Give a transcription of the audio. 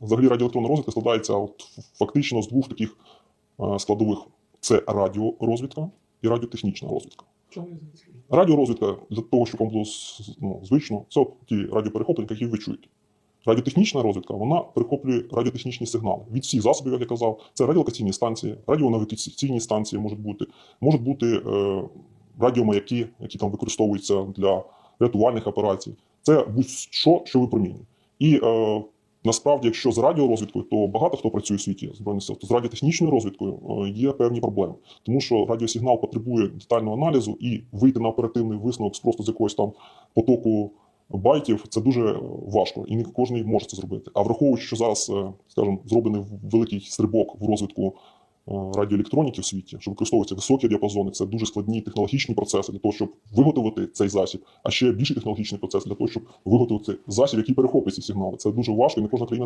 Взагалі радіоелектронна розвідка складається от фактично з двох таких е, складових: це радіорозвідка і радіотехнічна розвідка. Чому? Радіорозвідка для того, щоб вам було ну, звично, це от ті радіоперехоплення, які ви чуєте. Радіотехнічна розвідка вона перехоплює радіотехнічні сигнали від всіх засобів, як я казав. Це радіолокаційні станції, радіонавігаційні станції можуть бути, можуть бути е, радіомаяки, які там використовуються для рятувальних операцій. Це будь-що, що випромінює. І е, насправді, якщо з радіорозвідкою, то багато хто працює у світі збройних сил, то з радіотехнічною розвідкою е, є певні проблеми, тому що радіосигнал потребує детального аналізу і вийти на оперативний висновок з просто з якогось там потоку байтів це дуже важко, і не кожен може це зробити. А враховуючи, що зараз, е, скажімо, зроблений великий стрибок в розвитку е, радіоелектроніки в світі, що використовуються високі діапазони, це дуже складні технологічні процеси для того, щоб виготовити цей засіб, а ще більші технологічні процеси для того, щоб виготовити засіб, який перехопить ці сигнали. Це дуже важко, і не кожна країна